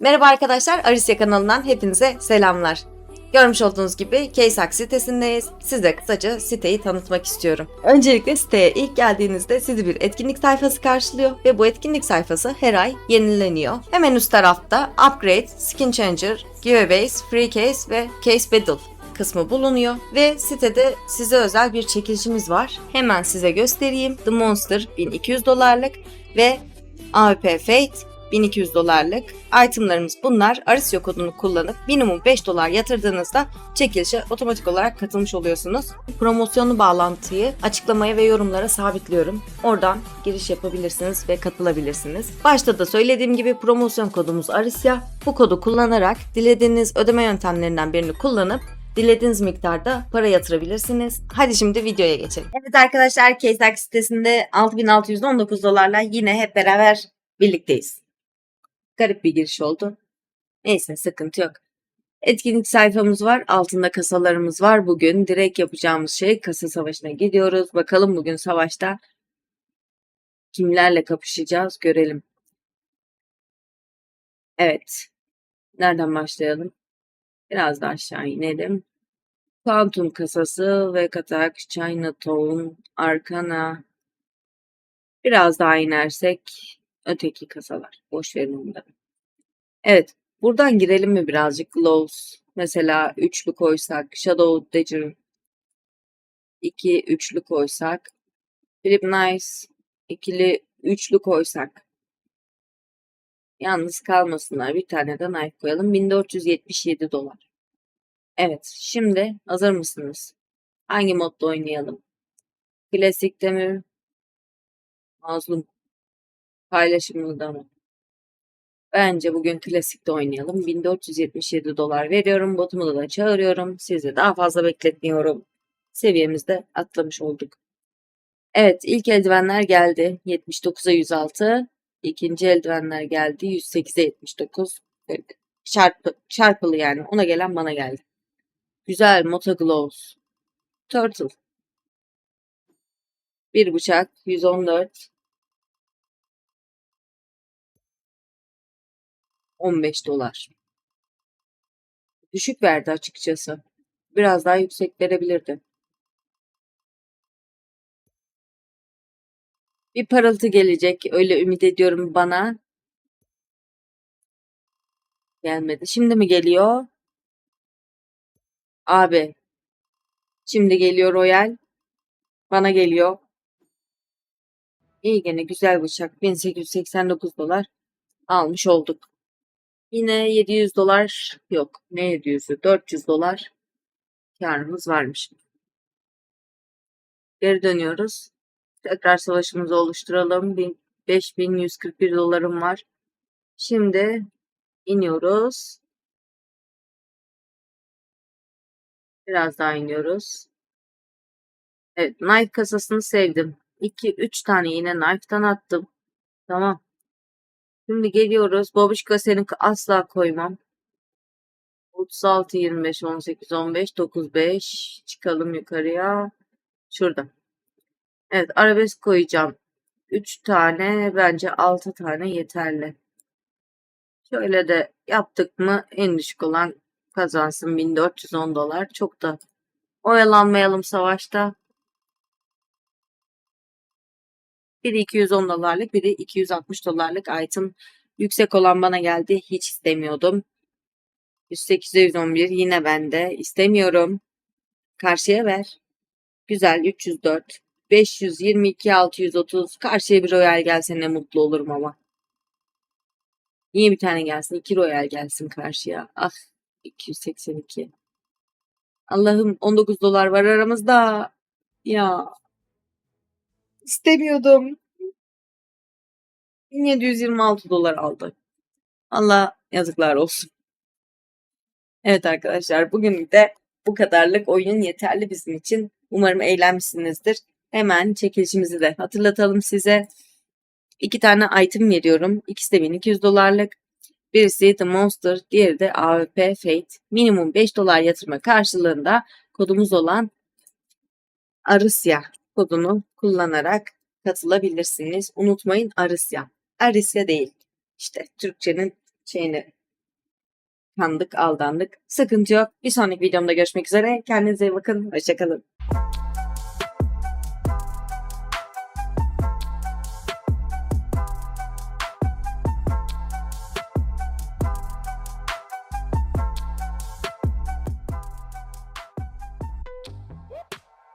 Merhaba arkadaşlar, Arisya kanalından hepinize selamlar. Görmüş olduğunuz gibi Kaysak sitesindeyiz. Size kısaca siteyi tanıtmak istiyorum. Öncelikle siteye ilk geldiğinizde sizi bir etkinlik sayfası karşılıyor ve bu etkinlik sayfası her ay yenileniyor. Hemen üst tarafta Upgrade, Skin Changer, Giveaways, Free Case ve Case Battle kısmı bulunuyor ve sitede size özel bir çekilişimiz var. Hemen size göstereyim. The Monster 1200 dolarlık ve AWP Fate 1200 dolarlık itemlarımız bunlar. Arisio kodunu kullanıp minimum 5 dolar yatırdığınızda çekilişe otomatik olarak katılmış oluyorsunuz. Promosyonlu bağlantıyı açıklamaya ve yorumlara sabitliyorum. Oradan giriş yapabilirsiniz ve katılabilirsiniz. Başta da söylediğim gibi promosyon kodumuz Arisya. Bu kodu kullanarak dilediğiniz ödeme yöntemlerinden birini kullanıp dilediğiniz miktarda para yatırabilirsiniz. Hadi şimdi videoya geçelim. Evet arkadaşlar Kaysak sitesinde 6619 dolarla yine hep beraber birlikteyiz. Garip bir giriş oldu. Neyse sıkıntı yok. Etkinlik sayfamız var. Altında kasalarımız var. Bugün direkt yapacağımız şey kasa savaşına gidiyoruz. Bakalım bugün savaşta kimlerle kapışacağız görelim. Evet. Nereden başlayalım? Biraz da aşağı inelim. Quantum kasası ve Katak, Chinatown, Arkana. Biraz daha inersek öteki kasalar. Boş verin onları. Evet. Buradan girelim mi birazcık? Gloves. Mesela üçlü koysak. Shadow Dagger. iki üçlü koysak. Flip Nice. ikili üçlü koysak. Yalnız kalmasınlar. Bir tane de knife koyalım. 1477 dolar. Evet. Şimdi hazır mısınız? Hangi modda oynayalım? Klasikte mi? Mazlum. Paylaşımlı da mı? Bence bugün klasikte oynayalım. 1477 dolar veriyorum. Botumu da çağırıyorum. Sizi daha fazla bekletmiyorum. Seviyemizde atlamış olduk. Evet ilk eldivenler geldi. 79'a 106. İkinci eldivenler geldi. 108'e 79. Çarpı, çarpılı yani. Ona gelen bana geldi. Güzel Moto Gloves. Turtle. Bir bıçak. 114. 15 dolar. Düşük verdi açıkçası. Biraz daha yüksek verebilirdi. Bir parıltı gelecek. Öyle ümit ediyorum bana. Gelmedi. Şimdi mi geliyor? Abi. Şimdi geliyor Royal. Bana geliyor. İyi gene güzel bıçak. 1889 dolar almış olduk. Yine 700 dolar yok. Ne 700'ü? 400 dolar karımız varmış. Geri dönüyoruz. Tekrar savaşımızı oluşturalım. 5141 dolarım var. Şimdi iniyoruz. Biraz daha iniyoruz. Evet, knife kasasını sevdim. 2 3 tane yine knife'tan attım. Tamam. Şimdi geliyoruz. Babuşka senin asla koymam. 36, 25, 18, 15, 9, 5. Çıkalım yukarıya. Şurada. Evet arabesk koyacağım. 3 tane bence 6 tane yeterli. Şöyle de yaptık mı en düşük olan kazansın 1410 dolar. Çok da oyalanmayalım savaşta. Biri 210 dolarlık, biri 260 dolarlık item. Yüksek olan bana geldi. Hiç istemiyordum. 108'e 111 yine bende. İstemiyorum. Karşıya ver. Güzel 304. 522 630. Karşıya bir royal gelse ne mutlu olurum ama. Niye bir tane gelsin? 2 royal gelsin karşıya. Ah 282. Allah'ım 19 dolar var aramızda. Ya İstemiyordum. 1726 dolar aldı. Allah yazıklar olsun. Evet arkadaşlar bugün de bu kadarlık oyun yeterli bizim için. Umarım eğlenmişsinizdir. Hemen çekilişimizi de hatırlatalım size. İki tane item veriyorum. İkisi de 1200 dolarlık. Birisi The Monster, diğeri de AWP Fate. Minimum 5 dolar yatırma karşılığında kodumuz olan Arısya kodunu kullanarak katılabilirsiniz. Unutmayın Arısya. Arisya değil. İşte Türkçenin şeyini kandık, aldandık. Sıkıntı yok. Bir sonraki videomda görüşmek üzere. Kendinize iyi bakın. Hoşçakalın.